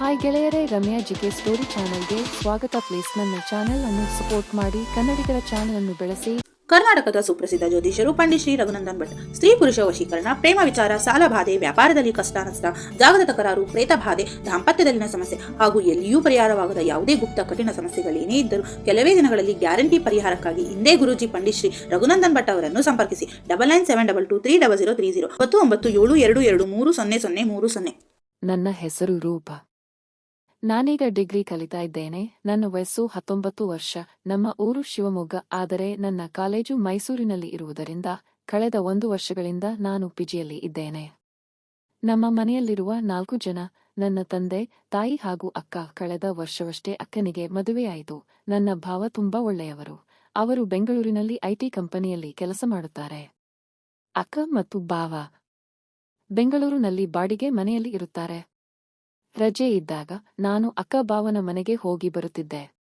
Hi ಗೆಳೆಯರೇ Ramya GK story ಚಾನೆಲ್ಗೆ ಸ್ವಾಗತ. ಪ್ಲೀಸ್ ನನ್ನ ಚಾನೆಲ್ ಅನ್ನು ಸಪೋರ್ಟ್ ಮಾಡಿ. ಕನ್ನಡಿಗರ ಚಾನೆಲ್ ಅನ್ನು ಬೆಳೆಸಿ. ಕರ್ನಾಟಕದ ಸುಪ್ರಸಿದ್ಧ ಜ್ಯೋತಿಷರು ಪಂಡಿತ್ ಶ್ರೀ ರಘುನಂದನ್ ಭಟ್ ಸ್ತ್ರೀ ಪುರುಷ ವಶೀಕರಣ ಪ್ರೇಮ ವಿಚಾರ ಸಾಲ ಬಾಧೆ ವ್ಯಾಪಾರದಲ್ಲಿ ಕಷ್ಟ ನಷ್ಟ ಜಾಗದ ತಕರಾರು ಪ್ರೇತ ಬಾಧೆ ದಾಂಪತ್ಯದಲ್ಲಿನ ಸಮಸ್ಯೆ ಹಾಗೂ ಎಲ್ಲಿಯೂ ಪರಿಹಾರವಾಗದ ಯಾವುದೇ ಗುಪ್ತ ಕಠಿಣ ಸಮಸ್ಯೆಗಳೇನೇ ಇದ್ದರೂ ಕೆಲವೇ ದಿನಗಳಲ್ಲಿ ಗ್ಯಾರಂಟಿ ಪರಿಹಾರಕ್ಕಾಗಿ ಹಿಂದೆ ಗುರುಜಿ ಪಂಡಿತ್ ಶ್ರೀ ರಘುನಂದನ್ ಭಟ್ ಅವರನ್ನು ಸಂಪರ್ಕಿಸಿ. Double nine seven double two three double zero three zero ಒಂಬತ್ತು ಒಂಬತ್ತು ಏಳು ಎರಡು ಎರಡು ಮೂರು ಸೊನ್ನೆ ಸೊನ್ನೆ ಮೂರು ಸೊನ್ನೆ. ನನ್ನ ಹೆಸರು ರೂಪ. ನಾನೀಗ ಡಿಗ್ರಿ ಕಲಿತಾ ಇದ್ದೇನೆ. ನನ್ನ ವಯಸ್ಸು ಹತ್ತೊಂಬತ್ತು ವರ್ಷ. ನಮ್ಮ ಊರು ಶಿವಮೊಗ್ಗ. ಆದರೆ ನನ್ನ ಕಾಲೇಜು ಮೈಸೂರಿನಲ್ಲಿ ಇರುವುದರಿಂದ ಕಳೆದ ಒಂದು ವರ್ಷಗಳಿಂದ ನಾನು ಪಿಜಿಯಲ್ಲಿ ಇದ್ದೇನೆ. ನಮ್ಮ ಮನೆಯಲ್ಲಿರುವ ನಾಲ್ಕು ಜನ, ನನ್ನ ತಂದೆ, ತಾಯಿ ಹಾಗೂ ಅಕ್ಕ ಕಳೆದ ವರ್ಷವಷ್ಟೇ ಅಕ್ಕನಿಗೆ ಮದುವೆಯಾಯಿತು. ನನ್ನ ಭಾವ ತುಂಬಾ ಒಳ್ಳೆಯವರು. ಅವರು ಬೆಂಗಳೂರಿನಲ್ಲಿ ಐಟಿ ಕಂಪನಿಯಲ್ಲಿ ಕೆಲಸ ಮಾಡುತ್ತಾರೆ. ಅಕ್ಕ ಮತ್ತು ಭಾವ ಬೆಂಗಳೂರಿನಲ್ಲಿ ಬಾಡಿಗೆ ಮನೆಯಲ್ಲಿ ಇರುತ್ತಾರೆ. ರಜೆ ಇದ್ದಾಗ ನಾನು ಅಕ್ಕ ಭಾವನ ಮನೆಗೆ ಹೋಗಿ ಬರುತ್ತಿದ್ದೆ.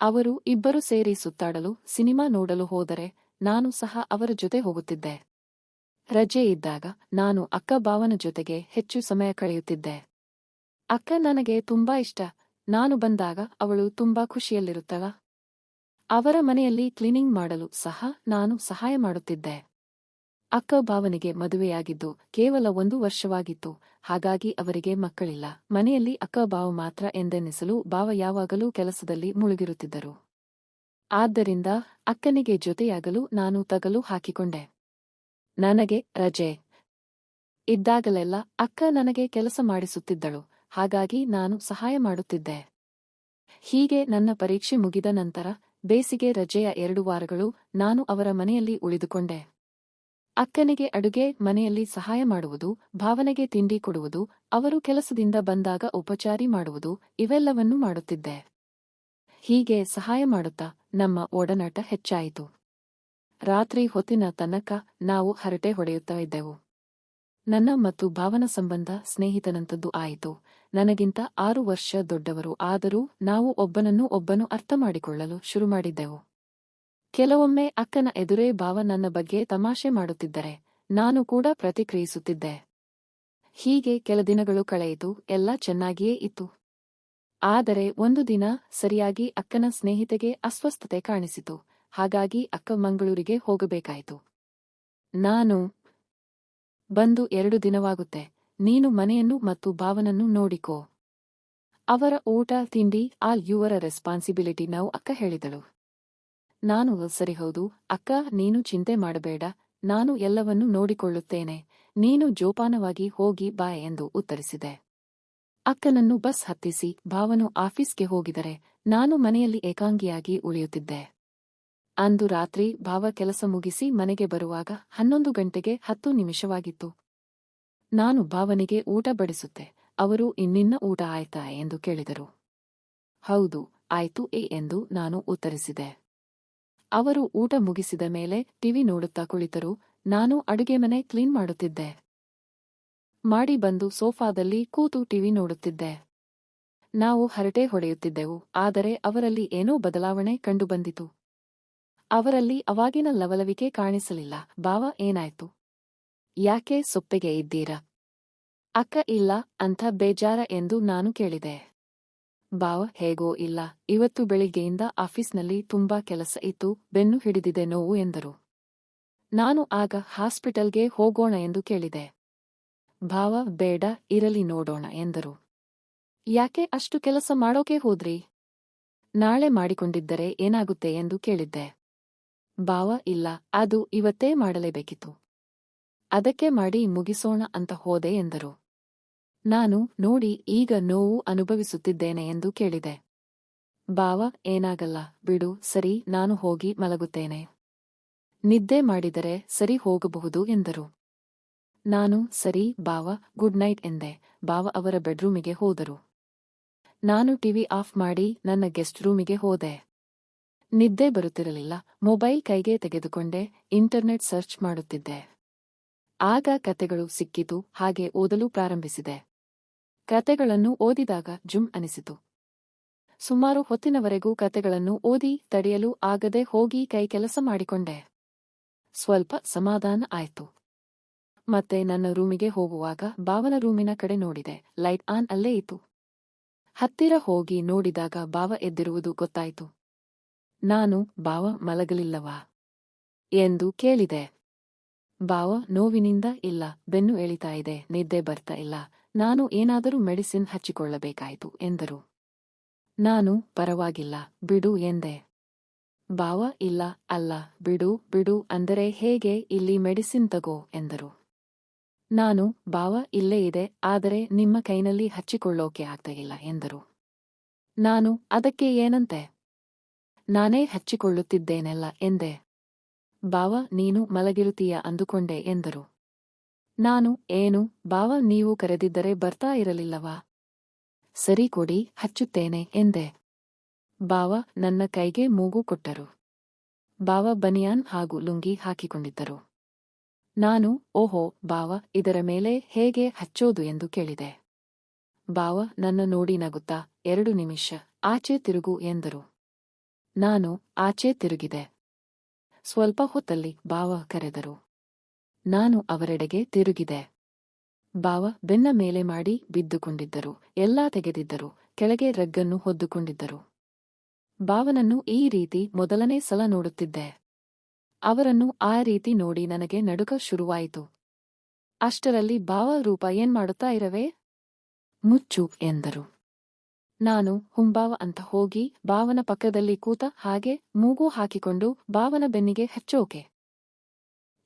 ಅವರು ಇಬ್ಬರು ಸೇರಿ ಸುತ್ತಾಡಲು, ಸಿನಿಮಾ ನೋಡಲು ಹೋದರೆ ನಾನು ಸಹ ಅವರ ಜೊತೆ ಹೋಗುತ್ತಿದ್ದೆ. ರಜೆ ಇದ್ದಾಗ ನಾನು ಅಕ್ಕ ಭಾವನ ಜೊತೆಗೆ ಹೆಚ್ಚು ಸಮಯ ಕಳೆಯುತ್ತಿದ್ದೆ. ಅಕ್ಕ ನನಗೆ ತುಂಬಾ ಇಷ್ಟ. ನಾನು ಬಂದಾಗ ಅವಳು ತುಂಬಾ ಖುಷಿಯಲ್ಲಿರುತ್ತಳ? ಅವರ ಮನೆಯಲ್ಲಿ ಕ್ಲೀನಿಂಗ್ ಮಾಡಲು ಸಹ ನಾನು ಸಹಾಯ ಮಾಡುತ್ತಿದ್ದೆ. ಅಕ್ಕ ಭಾವನಿಗೆ ಮದುವೆಯಾಗಿದ್ದು ಕೇವಲ ಒಂದು ವರ್ಷವಾಗಿತ್ತು. ಹಾಗಾಗಿ ಅವರಿಗೆ ಮಕ್ಕಳಿಲ್ಲ. ಮನೆಯಲ್ಲಿ ಅಕ್ಕ ಭಾವ ಮಾತ್ರ ಎಂದೆನ್ನಿಸಲು ಬಾವ ಯಾವಾಗಲೂ ಕೆಲಸದಲ್ಲಿ ಮುಳುಗಿರುತ್ತಿದ್ದರು. ಆದ್ದರಿಂದ ಅಕ್ಕನಿಗೆ ಜೊತೆಯಾಗಲು ನಾನು ತಗಲು ಹಾಕಿಕೊಂಡೆ. ನನಗೆ ರಜೆ ಇದ್ದಾಗಲೆಲ್ಲ ಅಕ್ಕ ನನಗೆ ಕೆಲಸ ಮಾಡಿಸುತ್ತಿದ್ದಳು. ಹಾಗಾಗಿ ನಾನು ಸಹಾಯ ಮಾಡುತ್ತಿದ್ದೆ. ಹೀಗೆ ನನ್ನ ಪರೀಕ್ಷೆ ಮುಗಿದ ನಂತರ ಬೇಸಿಗೆ ರಜೆಯ ಎರಡು ವಾರಗಳು ನಾನು ಅವರ ಮನೆಯಲ್ಲಿ ಉಳಿದುಕೊಂಡೆ. ಅಕ್ಕನಿಗೆ ಅಡುಗೆ, ಮನೆಯಲ್ಲಿ ಸಹಾಯ ಮಾಡುವುದು, ಭಾವನೆಗೆ ತಿಂಡಿ ಕೊಡುವುದು, ಅವರು ಕೆಲಸದಿಂದ ಬಂದಾಗ ಉಪಚಾರಿ ಮಾಡುವುದು, ಇವೆಲ್ಲವನ್ನೂ ಮಾಡುತ್ತಿದ್ದೆ. ಹೀಗೆ ಸಹಾಯ ಮಾಡುತ್ತಾ ನಮ್ಮ ಒಡನಾಟ ಹೆಚ್ಚಾಯಿತು. ರಾತ್ರಿ ಹೊತ್ತಿನ ತನಕ ನಾವು ಹರಟೆ ಹೊಡೆಯುತ್ತಾ ಇದ್ದೆವು. ನನ್ನ ಮತ್ತು ಭಾವನ ಸಂಬಂಧ ಸ್ನೇಹಿತನಂತದ್ದು ಆಯಿತು. ನನಗಿಂತ ಆರು ವರ್ಷ ದೊಡ್ಡವರು ಆದರೂ ನಾವು ಒಬ್ಬನನ್ನು ಒಬ್ಬನು ಅರ್ಥ ಮಾಡಿಕೊಳ್ಳಲು ಶುರು ಮಾಡಿದ್ದೆವು. ಕೆಲವೊಮ್ಮೆ ಅಕ್ಕನ ಎದುರೇ ಭಾವ ನನ್ನ ಬಗ್ಗೆ ತಮಾಷೆ ಮಾಡುತ್ತಿದ್ದರೆ ನಾನು ಕೂಡ ಪ್ರತಿಕ್ರಿಯಿಸುತ್ತಿದ್ದೆ. ಹೀಗೆ ಕೆಲ ದಿನಗಳು ಕಳೆಯಿತು, ಎಲ್ಲ ಚೆನ್ನಾಗಿಯೇ ಇತ್ತು. ಆದರೆ ಒಂದು ದಿನ ಸರಿಯಾಗಿ ಅಕ್ಕನ ಸ್ನೇಹಿತೆಗೆ ಅಸ್ವಸ್ಥತೆ ಕಾಣಿಸಿತು. ಹಾಗಾಗಿ ಅಕ್ಕ ಮಂಗಳೂರಿಗೆ ಹೋಗಬೇಕಾಯಿತು. ನಾನು ಬಂದು ಎರಡು ದಿನವಾಗುತ್ತೆ. ನೀನು ಮನೆಯನ್ನು ಮತ್ತು ಭಾವನನ್ನು ನೋಡಿಕೋ. ಅವರ ಊಟ, ತಿಂಡಿ, ಆಲ್ ಯುವರ ರೆಸ್ಪಾನ್ಸಿಬಿಲಿಟಿ ನಾವು ಅಕ್ಕ ಹೇಳಿದಳು. ನಾನು ಸರಿ ಹೌದು. ಅಕ್ಕ, ನೀನು ಚಿಂತೆ ಮಾಡಬೇಡ. ನಾನು ಎಲ್ಲವನ್ನೂ ನೋಡಿಕೊಳ್ಳುತ್ತೇನೆ. ನೀನು ಜೋಪಾನವಾಗಿ ಹೋಗಿ ಬಾ ಎಂದು ಉತ್ತರಿಸಿದೆ. ಅಕ್ಕನನ್ನು ಬಸ್ ಹತ್ತಿಸಿ ಭಾವನು ಆಫೀಸ್ಗೆ ಹೋಗಿದರೆ ನಾನು ಮನೆಯಲ್ಲಿ ಏಕಾಂಗಿಯಾಗಿ ಉಳಿಯುತ್ತಿದ್ದೆ. ಅಂದು ರಾತ್ರಿ ಭಾವ ಕೆಲಸ ಮುಗಿಸಿ ಮನೆಗೆ ಬರುವಾಗ ಹನ್ನೊಂದು ಗಂಟೆಗೆ ಹತ್ತು ನಿಮಿಷವಾಗಿತ್ತು. ನಾನು ಭಾವನಿಗೆ ಊಟ ಬಡಿಸುತ್ತೆ. ಅವರು ಇನ್ನಿನ್ನ ಊಟ ಆಯ್ತಾ ಎಂದು ಕೇಳಿದರು. ಹೌದು, ಆಯ್ತು ಎ ಎಂದು ನಾನು ಉತ್ತರಿಸಿದೆ. ಅವರು ಊಟ ಮುಗಿಸಿದ ಮೇಲೆ ಟಿವಿ ನೋಡುತ್ತಾ ಕುಳಿತರು. ನಾನು ಅಡುಗೆ ಮನೆ ಕ್ಲೀನ್ ಮಾಡುತ್ತಿದ್ದೆ. ಮಾಡಿ ಬಂದು ಸೋಫಾದಲ್ಲಿ ಕೂತು ಟಿವಿ ನೋಡುತ್ತಿದ್ದೆ. ನಾವು ಹರಟೆ ಹೊಡೆಯುತ್ತಿದ್ದೆವು, ಆದರೆ ಅವರಲ್ಲಿ ಏನೋ ಬದಲಾವಣೆ ಕಂಡುಬಂದಿತು. ಅವರಲ್ಲಿ ಅವಾಗಿನ ಲವಲವಿಕೆ ಕಾಣಿಸಲಿಲ್ಲ. ಭಾವ ಏನಾಯ್ತು? ಯಾಕೆ ಸೊಪ್ಪೆಗೆ ಇದ್ದೀರಾ? ಅಕ್ಕ ಇಲ್ಲ, ಅಂಥ ಬೇಜಾರ ಎಂದು ನಾನು ಕೇಳಿದೆ. ಬಾವ ಹೇಗೋ ಇಲ್ಲ. ಇವತ್ತು ಬೆಳಿಗ್ಗೆಯಿಂದ ಆಫೀಸ್ನಲ್ಲಿ ತುಂಬಾ ಕೆಲಸ ಇತ್ತು, ಬೆನ್ನು ಹಿಡಿದಿದೆ ನೋವು ಎಂದರು. ನಾನು ಆಗ ಹಾಸ್ಪಿಟಲ್ಗೆ ಹೋಗೋಣ ಎಂದು ಕೇಳಿದೆ. ಭಾವ, ಬೇಡ, ಇರಲಿ ನೋಡೋಣ ಎಂದರು. ಯಾಕೆ ಅಷ್ಟು ಕೆಲಸ ಮಾಡೋಕೆ ಹೋದ್ರಿ? ನಾಳೆ ಮಾಡಿಕೊಂಡಿದ್ದರೆ ಏನಾಗುತ್ತೆ ಎಂದು ಕೇಳಿದ್ದೆ. ಭಾವ, ಇಲ್ಲ, ಅದು ಇವತ್ತೇ ಮಾಡಲೇಬೇಕಿತ್ತು. ಅದಕ್ಕೆ ಮಾಡಿ ಮುಗಿಸೋಣ ಅಂತ ಹೋದೆ ಎಂದರು. ನಾನು ನೋಡಿ ಈಗ ನೋವು ಅನುಭವಿಸುತ್ತಿದ್ದೇನೆ ಎಂದು ಕೇಳಿದೆ. ಬಾವ, ಏನಾಗಲ್ಲ, ಬಿಡು, ಸರಿ, ನಾನು ಹೋಗಿ ಮಲಗುತ್ತೇನೆ. ನಿದ್ದೆ ಮಾಡಿದರೆ ಸರಿ ಹೋಗಬಹುದು ಎಂದರು. ನಾನು, ಸರಿ, ಬಾವ, ಗುಡ್ ನೈಟ್ ಎಂದೆ. ಬಾವ ಅವರ ಬೆಡ್ರೂಮಿಗೆ ಹೋದರು. ನಾನು ಟಿವಿ ಆಫ್ ಮಾಡಿ ನನ್ನ ಗೆಸ್ಟ್ ರೂಮಿಗೆ ಹೋದೆ. ನಿದ್ದೆ ಬರುತ್ತಿರಲಿಲ್ಲ. ಮೊಬೈಲ್ ಕೈಗೆ ತೆಗೆದುಕೊಂಡೆ, ಇಂಟರ್ನೆಟ್ ಸರ್ಚ್ ಮಾಡುತ್ತಿದ್ದೆ. ಆಗ ಕತೆಗಳು ಸಿಕ್ಕಿತು, ಹಾಗೆ ಓದಲು ಪ್ರಾರಂಭಿಸಿದೆ. ಕತೆಗಳನ್ನು ಓದಿದಾಗ ಜುಮ್ ಅನಿಸಿತು. ಸುಮಾರು ಹೊತ್ತಿನವರೆಗೂ ಕತೆಗಳನ್ನು ಓದಿ ತಡೆಯಲು ಆಗದೆ ಹೋಗಿ ಕೈ ಕೆಲಸ ಮಾಡಿಕೊಂಡೆ. ಸ್ವಲ್ಪ ಸಮಾಧಾನ ಆಯಿತು. ಮತ್ತೆ ನನ್ನ ರೂಮಿಗೆ ಹೋಗುವಾಗ ಬಾವನ ರೂಮಿನ ಕಡೆ ನೋಡಿದೆ. ಲೈಟ್ ಆನ್ ಅಲ್ಲೇ ಇತ್ತು. ಹತ್ತಿರ ಹೋಗಿ ನೋಡಿದಾಗ ಬಾವ ಎದ್ದಿರುವುದು ಗೊತ್ತಾಯಿತು. ನಾನು ಬಾವ ಮಲಗಲಿಲ್ಲವಾ? ಎಂದು ಕೇಳಿದೆ. ಬಾವ ನೋವಿನಿಂದ ಇಲ್ಲ, ಬೆನ್ನು ಎಳಿತಾ ಇದೆ, ನಿದ್ದೆ ಬರ್ತಾ ಇಲ್ಲ ನಾನು ಏನಾದರೂ ಮೆಡಿಸಿನ್ ಹಚ್ಚಿಕೊಳ್ಳಬೇಕಾಯಿತು ಎಂದರು. ನಾನು, ಪರವಾಗಿಲ್ಲ, ಬಿಡು ಎಂದೆ. ಬಾವ ಇಲ್ಲ, ಅಲ್ಲ, ಬಿಡು ಬಿಡು ಅಂದರೆ ಹೇಗೆ ಇಲ್ಲಿ ಮೆಡಿಸಿನ್ ತಗೋ ಎಂದರು. ನಾನು ಬಾವ ಇಲ್ಲೇ ಇದೆ, ಆದರೆ ನಿಮ್ಮ ಕೈನಲ್ಲಿ ಹಚ್ಚಿಕೊಳ್ಳೋಕೆ ಆಗ್ತಾಯಿಲ್ಲ ಎಂದರು. ನಾನು, ಅದಕ್ಕೆ ಏನಂತೆ? ನಾನೇ ಹಚ್ಚಿಕೊಳ್ಳುತ್ತಿದ್ದೇನೆಲ್ಲ ಎಂದೆ. ಬಾವ ನೀನು ಮಲಗಿರುತ್ತೀಯ ಅಂದುಕೊಂಡೆ ಎಂದರು. ನಾನು, ಏನು ಬಾವ ನೀವು ಕರೆದಿದ್ದರೆ ಬರ್ತಾ ಇರಲಿಲ್ಲವಾ? ಸರಿ ಕೊಡಿ, ಹಚ್ಚುತ್ತೇನೆ, ಎಂದೆ. ಬಾವ ನನ್ನ ಕೈಗೆ ಮೂಗು ಕೊಟ್ಟರು. ಬಾವ ಬನಿಯಾನ್ ಹಾಗೂ ಲುಂಗಿ ಹಾಕಿಕೊಂಡಿದ್ದರು. ನಾನು, ಓಹೋ ಬಾವ ಇದರ ಮೇಲೆ ಹೇಗೆ ಹಚ್ಚೋದು ಎಂದು ಕೇಳಿದೆ. ಬಾವ ನನ್ನ ನೋಡಿ ನಗುತ್ತಾ, ಎರಡು ನಿಮಿಷ, ಆಚೆ ತಿರುಗು, ಎಂದರು. ನಾನು, ಆಚೆ ತಿರುಗಿದೆ. ಸ್ವಲ್ಪ ಹೊತ್ತಲ್ಲಿ ಬಾವ ಕರೆದರು. ನಾನು ಅವರೆಡೆಗೆ ತಿರುಗಿದೆ. ಬಾವ ಬೆನ್ನ ಮೇಲೆ ಮಾಡಿ ಬಿದ್ದುಕೊಂಡಿದ್ದರು. ಎಲ್ಲಾ ತೆಗೆದಿದ್ದರು. ಕೆಳಗೆ ರಗ್ಗನ್ನು ಹೊದ್ದುಕೊಂಡಿದ್ದರು. ಬಾವನನ್ನು ಈ ರೀತಿ ಮೊದಲನೇ ಸಲ ನೋಡುತ್ತಿದ್ದೆ. ಅವರನ್ನು ಆ ರೀತಿ ನೋಡಿ ನನಗೆ ನಡುಕ ಶುರುವಾಯಿತು. ಅಷ್ಟರಲ್ಲಿ ಬಾವ ರೂಪ ಏನ್ ಮಾಡುತ್ತಾ ಇರವೆ? ಮುಚ್ಚು ಎಂದರು. ನಾನು ಹುಂಬಾವ ಅಂತ ಹೋಗಿ ಬಾವನ ಪಕ್ಕದಲ್ಲಿ ಕೂತ ಹಾಗೆ ಮೂಗು ಹಾಕಿಕೊಂಡು ಬಾವನ ಬೆನ್ನಿಗೆ ಹಚ್ಚೋಕೆ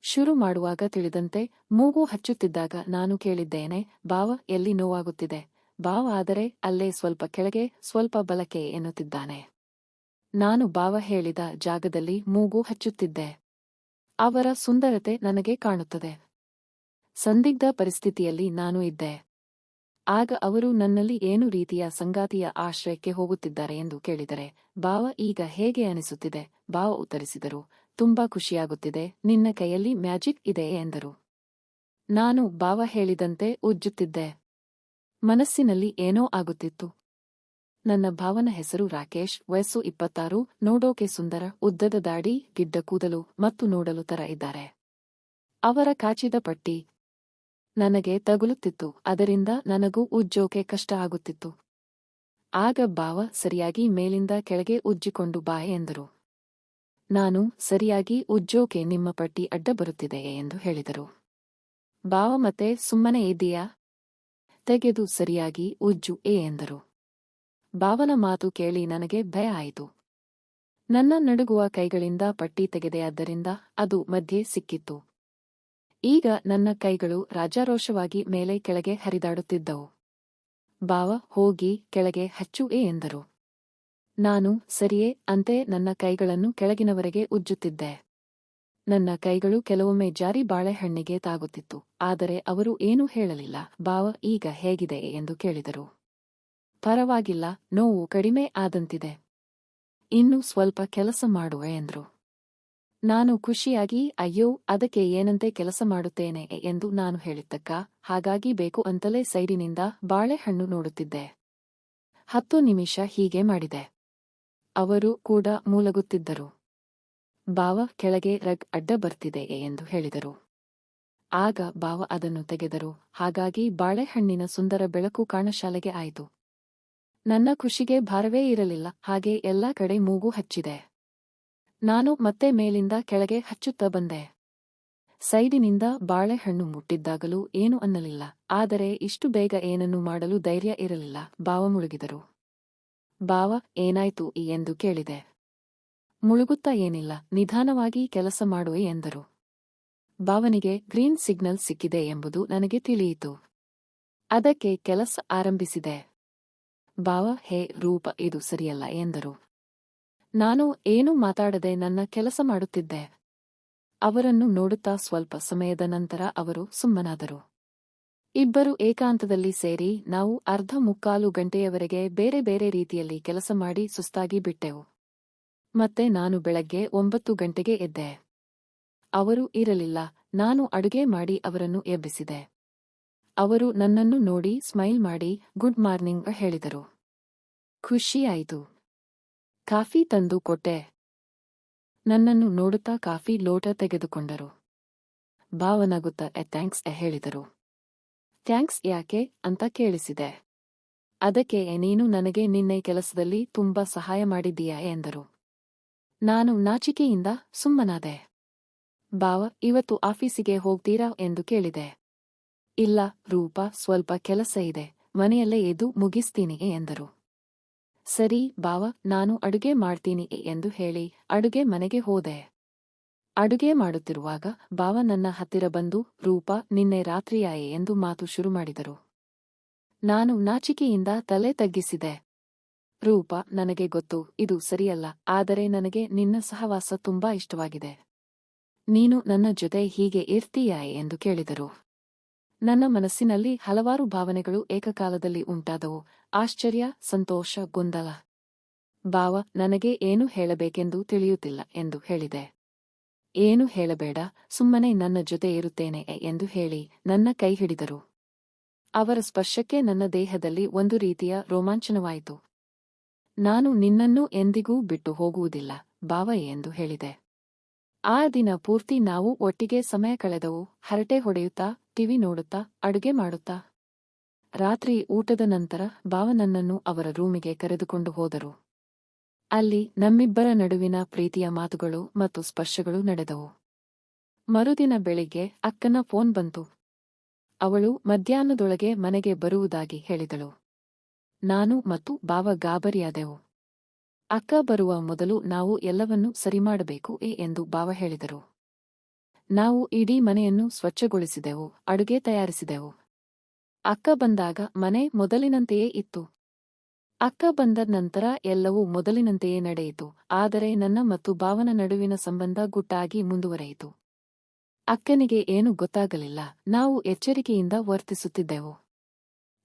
ಶುರು ಮಾಡುವಾಗ ತಿಳಿದಂತೆ ಮೂಗು ಹಚ್ಚುತ್ತಿದ್ದಾಗ ನಾನು ಕೇಳಿದ್ದೇನೆ, ಬಾವ, ಎಲ್ಲಿ ನೋವಾಗುತ್ತಿದೆ? ಬಾವ ಆದರೆ ಅಲ್ಲೇ ಸ್ವಲ್ಪ ಕೆಳಗೆ, ಸ್ವಲ್ಪ ಬಲಕೆ ಎನ್ನುತ್ತಿದ್ದಾನೆ. ನಾನು ಬಾವ ಹೇಳಿದ ಜಾಗದಲ್ಲಿ ಮೂಗು ಹಚ್ಚುತ್ತಿದ್ದೆ. ಅವರ ಸುಂದರತೆ ನನಗೆ ಕಾಣುತ್ತದೆ. ಸಂದಿಗ್ಧ ಪರಿಸ್ಥಿತಿಯಲ್ಲಿ ನಾನು ಇದ್ದೆ. ಆಗ ಅವರು ನನ್ನಲ್ಲಿ ಏನು ರೀತಿಯ ಸಂಗಾತಿಯ ಆಶ್ರಯಕ್ಕೆ ಹೋಗುತ್ತಿದ್ದಾರೆ ಎಂದು ಕೇಳಿದರೆ, ಬಾವ, ಈಗ ಹೇಗೆ ಅನಿಸುತ್ತಿದೆ? ಬಾವ ಉತ್ತರಿಸಿದರು ತುಂಬಾ ಖುಷಿಯಾಗುತ್ತಿದೆ. ನಿನ್ನ ಕೈಯಲ್ಲಿ ಮ್ಯಾಜಿಕ್ ಇದೆ ಎಂದರು. ನಾನು ಬಾವ ಹೇಳಿದಂತೆ ಉಜ್ಜುತ್ತಿದ್ದೆ. ಮನಸ್ಸಿನಲ್ಲಿ ಏನೋ ಆಗುತ್ತಿತ್ತು. ನನ್ನ ಭಾವನ ಹೆಸರು ರಾಕೇಶ್. ವಯಸ್ಸು ಇಪ್ಪತ್ತಾರು. ನೋಡೋಕೆ ಸುಂದರ. ಉದ್ದದ ದಾಡಿ, ಗಿಡ್ಡ ಕೂದಲು ಮತ್ತು ನೋಡಲು ತರ ಇದ್ದಾರೆ. ಅವರ ಕಾಚಿದ ಪಟ್ಟಿ ನನಗೆ ತಗುಲುತ್ತಿತ್ತು. ಅದರಿಂದ ನನಗೂ ಉಜ್ಜೋಕೆ ಕಷ್ಟ ಆಗುತ್ತಿತ್ತು. ಆಗ ಬಾವ ಸರಿಯಾಗಿ ಮೇಲಿಂದ ಕೆಳಗೆ ಉಜ್ಜಿಕೊಂಡು ಬಾ ಎಂದರು. ನಾನು ಸರಿಯಾಗಿ ಉಜ್ಜೋಕೆ ನಿಮ್ಮ ಪಟ್ಟಿ ಅಡ್ಡ ಬರುತ್ತಿದೆಯೇ ಎಂದು ಹೇಳಿದರು. ಬಾವ ಮತ್ತೆ, ಸುಮ್ಮನೆ ಇದ್ದೀಯಾ? ತೆಗೆದು ಸರಿಯಾಗಿ ಉಜ್ಜು ಏ ಎಂದರು. ಬಾವನ ಮಾತು ಕೇಳಿ ನನಗೆ ಭಯ ಆಯಿತು. ನನ್ನ ನಡುಗುವ ಕೈಗಳಿಂದ ಪಟ್ಟಿ ತೆಗೆದೆಯಾದ್ದರಿಂದ ಅದು ಮಧ್ಯೆ ಸಿಕ್ಕಿತ್ತು. ಈಗ ನನ್ನ ಕೈಗಳು ರಾಜಾರೋಷವಾಗಿ ಮೇಲೆ ಕೆಳಗೆ ಹರಿದಾಡುತ್ತಿದ್ದವು. ಬಾವ ಹೋಗಿ ಕೆಳಗೆ ಹಚ್ಚು ಎ ಎಂದರು. ನಾನು ಸರಿಯೇ ಅಂತೆ ನನ್ನ ಕೈಗಳನ್ನು ಕೆಳಗಿನವರೆಗೆ ಉಜ್ಜುತ್ತಿದ್ದೆ. ನನ್ನ ಕೈಗಳು ಕೆಲವೊಮ್ಮೆ ಜಾರಿ ಬಾಳೆಹಣ್ಣಿಗೆ ತಾಗುತ್ತಿತ್ತು, ಆದರೆ ಅವರು ಏನೂ ಹೇಳಲಿಲ್ಲ, ಬಾವ, ಈಗ ಹೇಗಿದೆ? ಎಂದು ಕೇಳಿದರು. ಪರವಾಗಿಲ್ಲ, ನೋವು ಕಡಿಮೆ ಆದಂತಿದೆ. ಇನ್ನು ಸ್ವಲ್ಪ ಕೆಲಸ ಮಾಡುವೆ, ಎಂದರು. ನಾನು ಖುಷಿಯಾಗಿ, ಅಯ್ಯೋ, ಅದಕ್ಕೆ ಏನಂತೆ ಕೆಲಸ ಮಾಡುತ್ತೇನೆ? ಎಂದು ನಾನು ಹೇಳಿದ್ದಕ್ಕ, ಹಾಗಾಗಿ ಬೇಕು ಅಂತಲೇ ಸೈಡಿನಿಂದ ಬಾಳೆಹಣ್ಣು ನೋಡುತ್ತಿದ್ದೆ. ಹತ್ತು ನಿಮಿಷ ಹೀಗೆ ಮಾಡಿದೆ. ಅವರು ಕೂಡ ಮೂಲಗುತ್ತಿದ್ದರು. ಬಾವ ಕೆಳಗೆ ರಗ್ ಅಡ್ಡ ಬರ್ತಿದೆ ಎಂದು ಹೇಳಿದರು. ಆಗ ಬಾವ ಅದನ್ನು ತೆಗೆದರು. ಹಾಗಾಗಿ ಬಾಳೆಹಣ್ಣಿನ ಸುಂದರ ಬೆಳಕು ಕಾಣಶಾಲೆಗೆ ಆಯಿತು. ನನ್ನ ಖುಷಿಗೆ ಭಾರವೇ ಇರಲಿಲ್ಲ. ಹಾಗೆ ಎಲ್ಲಾ ಕಡೆ ಮೂಗು ಹಚ್ಚಿದೆ. ನಾನು ಮತ್ತೆ ಮೇಲಿಂದ ಕೆಳಗೆ ಹಚ್ಚುತ್ತಾ ಬಂದೆ. ಸೈಡಿನಿಂದ ಬಾಳೆಹಣ್ಣು ಮುಟ್ಟಿದ್ದಾಗಲೂ ಏನು ಅನ್ನಲಿಲ್ಲ. ಆದರೆ ಇಷ್ಟು ಬೇಗ ಏನನ್ನು ಮಾಡಲು ಧೈರ್ಯ ಇರಲಿಲ್ಲ. ಬಾವ ಮುಳುಗಿದರು. ಬಾವ ಏನಾಯ್ತು ಈ ಎಂದು ಕೇಳಿದೆ. ಮುಳುಗುತ್ತಾ ಏನಿಲ್ಲ, ನಿಧಾನವಾಗಿ ಕೆಲಸ ಮಾಡುವೆ ಎಂದರು. ಬಾವನಿಗೆ ಗ್ರೀನ್ ಸಿಗ್ನಲ್ ಸಿಕ್ಕಿದೆ ಎಂಬುದು ನನಗೆ ತಿಳಿಯಿತು. ಅದಕ್ಕೆ ಕೆಲಸ ಆರಂಭಿಸಿದೆ. ಬಾವ ಹೇ, ರೂಪ, ಇದು ಸರಿಯಲ್ಲ ಎಂದರು. ನಾನು ಏನೂ ಮಾತಾಡದೆ ನನ್ನ ಕೆಲಸ ಮಾಡುತ್ತಿದ್ದೆ. ಅವರನ್ನು ನೋಡುತ್ತಾ ಸ್ವಲ್ಪ ಸಮಯದ ನಂತರ ಅವರು ಸುಮ್ಮನಾದರು. ಇಬ್ಬರು ಏಕಾಂತದಲ್ಲಿ ಸೇರಿ ನಾವು ಅರ್ಧ ಮುಕ್ಕಾಲು ಗಂಟೆಯವರೆಗೆ ಬೇರೆ ಬೇರೆ ರೀತಿಯಲ್ಲಿ ಕೆಲಸ ಮಾಡಿ ಸುಸ್ತಾಗಿ ಬಿಟ್ಟೆವು. ಮತ್ತೆ ನಾನು ಬೆಳಗ್ಗೆ ಒಂಬತ್ತು ಗಂಟೆಗೆ ಎದ್ದೆ. ಅವರು ಇರಲಿಲ್ಲ, ನಾನು ಅಡುಗೆ ಮಾಡಿ ಅವರನ್ನು ಎಬ್ಬಿಸಿದೆ. ಅವರು ನನ್ನನ್ನು ನೋಡಿ ಸ್ಮೈಲ್ ಮಾಡಿ ಗುಡ್ ಮಾರ್ನಿಂಗ್ ಹೇಳಿದರು. ಖುಷಿಯಾಯಿತು. ಕಾಫಿ ತಂದು ಕೊಟ್ಟೆ. ನನ್ನನ್ನು ನೋಡುತ್ತಾ ಕಾಫಿ ಲೋಟ ತೆಗೆದುಕೊಂಡರು. ಭಾವನಗುತ್ತಾ, ಎ, ಥ್ಯಾಂಕ್ಸ್, ಎ ಹೇಳಿದರು. ಥ್ಯಾಂಕ್ಸ್ ಯಾಕೆ ಅಂತ ಕೇಳಿಸಿದೆ. ಅದಕ್ಕೆ ನೀನು ನನಗೆ ನಿನ್ನೆ ಕೆಲಸದಲ್ಲಿ ತುಂಬಾ ಸಹಾಯ ಮಾಡಿದ್ದೀಯಾ ಎಂದರು. ನಾನು ನಾಚಿಕೆಯಿಂದ ಸುಮ್ಮನಾದೆ. ಬಾವ ಇವತ್ತು ಆಫೀಸಿಗೆ ಹೋಗ್ತೀರಾ ಎಂದು ಕೇಳಿದೆ. ಇಲ್ಲ, ರೂಪ, ಸ್ವಲ್ಪ ಕೆಲಸ ಇದೆ, ಮನೆಯಲ್ಲೇ ಎದ್ದು ಮುಗಿಸ್ತೀನಿ ಎಂದರು. ಸರಿ ಬಾವ ನಾನು ಅಡುಗೆ ಮಾಡ್ತೀನಿ ಎಂದು ಹೇಳಿ ಅಡುಗೆ ಮನೆಗೆ ಹೋದೆ. ಅಡುಗೆ ಮಾಡುತ್ತಿರುವಾಗ ಬಾವ ನನ್ನ ಹತ್ತಿರ ಬಂದು, ರೂಪ, ನಿನ್ನೆ ರಾತ್ರಿಯಾಯೆ ಎಂದು ಮಾತು ಶುರು ಮಾಡಿದರು. ನಾನು ನಾಚಿಕೆಯಿಂದ ತಲೆ ತಗ್ಗಿಸಿದೆ. ರೂಪ, ನನಗೆ ಗೊತ್ತು, ಇದು ಸರಿಯಲ್ಲ, ಆದರೆ ನನಗೆ ನಿನ್ನ ಸಹವಾಸ ತುಂಬಾ ಇಷ್ಟವಾಗಿದೆ. ನೀನು ನನ್ನ ಜೊತೆ ಹೀಗೆ ಇರ್ತೀಯಾಯೆ ಎಂದು ಕೇಳಿದರು. ನನ್ನ ಮನಸ್ಸಿನಲ್ಲಿ ಹಲವಾರು ಭಾವನೆಗಳು ಏಕಕಾಲದಲ್ಲಿ ಉಂಟಾದವು. ಆಶ್ಚರ್ಯ, ಸಂತೋಷ, ಗೊಂದಲ. ಬಾವ ನನಗೆ ಏನು ಹೇಳಬೇಕೆಂದು ತಿಳಿಯುತ್ತಿಲ್ಲ ಎಂದು ಹೇಳಿದೆ. ಏನು ಹೇಳಬೇಡ, ಸುಮ್ಮನೆ ನನ್ನ ಜೊತೆ ಇರುತ್ತೇನೆ ಎಂದು ಹೇಳಿ ನನ್ನ ಕೈ ಹಿಡಿದರು. ಅವರ ಸ್ಪರ್ಶಕ್ಕೆ ನನ್ನ ದೇಹದಲ್ಲಿ ಒಂದು ರೀತಿಯ ರೋಮಾಂಚನವಾಯಿತು. ನಾನು ನಿನ್ನನ್ನು ಎಂದಿಗೂ ಬಿಟ್ಟು ಹೋಗುವುದಿಲ್ಲ, ಬಾವ ಎಂದು ಹೇಳಿದೆ. ಆ ದಿನ ಪೂರ್ತಿ ನಾವು ಒಟ್ಟಿಗೆ ಸಮಯ ಕಳೆದವು, ಹರಟೆ ಹೊಡೆಯುತ್ತಾ ಟಿವಿ ನೋಡುತ್ತಾ, ಅಡುಗೆ ಮಾಡುತ್ತಾ. ರಾತ್ರಿ ಊಟದ ನಂತರ ಬಾವ ನನ್ನನ್ನು ಅವರ ರೂಮಿಗೆ ಕರೆದುಕೊಂಡು ಹೋದರು. ಅಲ್ಲಿ ನಮ್ಮಿಬ್ಬರ ನಡುವಿನ ಪ್ರೀತಿಯ ಮಾತುಗಳು ಮತ್ತು ಸ್ಪರ್ಶಗಳು ನಡೆದವು. ಮರುದಿನ ಬೆಳಿಗ್ಗೆ ಅಕ್ಕನ ಫೋನ್ ಬಂತು. ಅವಳು ಮಧ್ಯಾಹ್ನದೊಳಗೆ ಮನೆಗೆ ಬರುವುದಾಗಿ ಹೇಳಿದಳು. ನಾನು ಮತ್ತು ಬಾವ ಗಾಬರಿಯಾದೆವು. ಅಕ್ಕ ಬರುವ ಮೊದಲು ನಾವು ಎಲ್ಲವನ್ನೂ ಸರಿಮಾಡಬೇಕು ಏ ಎಂದು ಬಾವ ಹೇಳಿದರು. ನಾವು ಇಡೀ ಮನೆಯನ್ನು ಸ್ವಚ್ಛಗೊಳಿಸಿದೆವು, ಅಡುಗೆ ತಯಾರಿಸಿದೆವು. ಅಕ್ಕ ಬಂದಾಗ ಮನೆ ಮೊದಲಿನಂತೆಯೇ ಇತ್ತು. ಅಕ್ಕ ಬಂದ ನಂತರ ಎಲ್ಲವೂ ಮೊದಲಿನಂತೆಯೇ ನಡೆಯಿತು. ಆದರೆ ನನ್ನ ಮತ್ತು ಭಾವನ ನಡುವಿನ ಸಂಬಂಧ ಗುಟ್ಟಾಗಿ ಮುಂದುವರೆಯಿತು. ಅಕ್ಕನಿಗೆ ಏನು ಗೊತ್ತಾಗಲಿಲ್ಲ. ನಾವು ಎಚ್ಚರಿಕೆಯಿಂದ ವರ್ತಿಸುತ್ತಿದ್ದೆವು.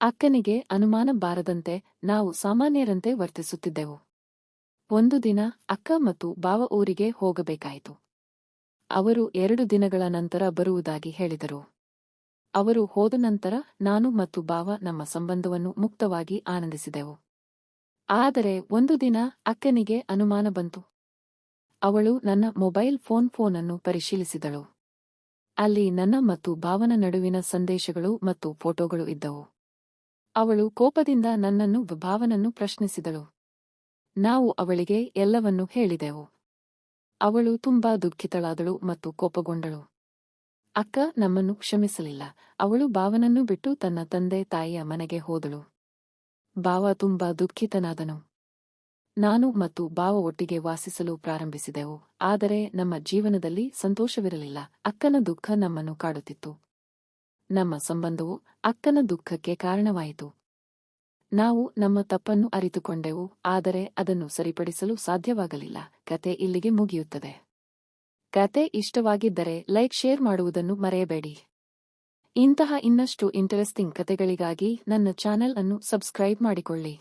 ಅಕ್ಕನಿಗೆ ಅನುಮಾನ ಬಾರದಂತೆ ನಾವು ಸಾಮಾನ್ಯರಂತೆ ವರ್ತಿಸುತ್ತಿದ್ದೆವು. ಒಂದು ದಿನ ಅಕ್ಕ ಮತ್ತು ಬಾವ ಊರಿಗೆ ಹೋಗಬೇಕಾಯಿತು. ಅವರು ಎರಡು ದಿನಗಳ ನಂತರ ಬರುವುದಾಗಿ ಹೇಳಿದರು. ಅವರು ಹೋದ ನಂತರ ನಾನು ಮತ್ತು ಬಾವ ನಮ್ಮ ಸಂಬಂಧವನ್ನು ಮುಕ್ತವಾಗಿ ಆನಂದಿಸಿದೆವು. ಆದರೆ ಒಂದು ದಿನ ಅಕ್ಕನಿಗೆ ಅನುಮಾನ ಬಂತು. ಅವಳು ನನ್ನ ಮೊಬೈಲ್ ಫೋನ್ ಫೋನನ್ನು ಪರಿಶೀಲಿಸಿದಳು. ಅಲ್ಲಿ ನನ್ನ ಮತ್ತು ಭಾವನ ನಡುವಿನ ಸಂದೇಶಗಳು ಮತ್ತು ಫೋಟೋಗಳು ಇದ್ದವು. ಅವಳು ಕೋಪದಿಂದ ನನ್ನನ್ನು ಭಾವನನ್ನು ಪ್ರಶ್ನಿಸಿದಳು. ನಾವು ಅವಳಿಗೆ ಎಲ್ಲವನ್ನೂ ಹೇಳಿದೆವು. ಅವಳು ತುಂಬಾ ದುಃಖಿತಳಾದಳು ಮತ್ತು ಕೋಪಗೊಂಡಳು. ಅಕ್ಕ ನಮ್ಮನ್ನು ಕ್ಷಮಿಸಲಿಲ್ಲ. ಅವಳು ಭಾವನನ್ನು ಬಿಟ್ಟು ತನ್ನ ತಂದೆ ತಾಯಿಯ ಮನೆಗೆ ಹೋದಳು. ಬಾವ ತುಂಬಾ ದುಃಖಿತನಾದನು. ನಾನು ಮತ್ತು ಬಾವ ಒಟ್ಟಿಗೆ ವಾಸಿಸಲು ಪ್ರಾರಂಭಿಸಿದೆವು, ಆದರೆ ನಮ್ಮ ಜೀವನದಲ್ಲಿ ಸಂತೋಷವಿರಲಿಲ್ಲ. ಅಕ್ಕನ ದುಃಖ ನಮ್ಮನ್ನು ಕಾಡುತ್ತಿತ್ತು. ನಮ್ಮ ಸಂಬಂಧವು ಅಕ್ಕನ ದುಃಖಕ್ಕೆ ಕಾರಣವಾಯಿತು. ನಾವು ನಮ್ಮ ತಪ್ಪನ್ನು ಅರಿತುಕೊಂಡೆವು, ಆದರೆ ಅದನ್ನು ಸರಿಪಡಿಸಲು ಸಾಧ್ಯವಾಗಲಿಲ್ಲ. ಕತೆ ಇಲ್ಲಿಗೆ ಮುಗಿಯುತ್ತದೆ. ಕತೆ ಇಷ್ಟವಾಗಿದ್ದರೆ ಲೈಕ್, ಶೇರ್ ಮಾಡುವುದನ್ನು ಮರೆಯಬೇಡಿ. ಇಂತಹ ಇನ್ನಷ್ಟು ಇಂಟರೆಸ್ಟಿಂಗ್ ಕತೆಗಳಿಗಾಗಿ ನನ್ನ ಚಾನೆಲ್ ಅನ್ನು ಸಬ್ಸ್ಕ್ರೈಬ್ ಮಾಡಿಕೊಳ್ಳಿ.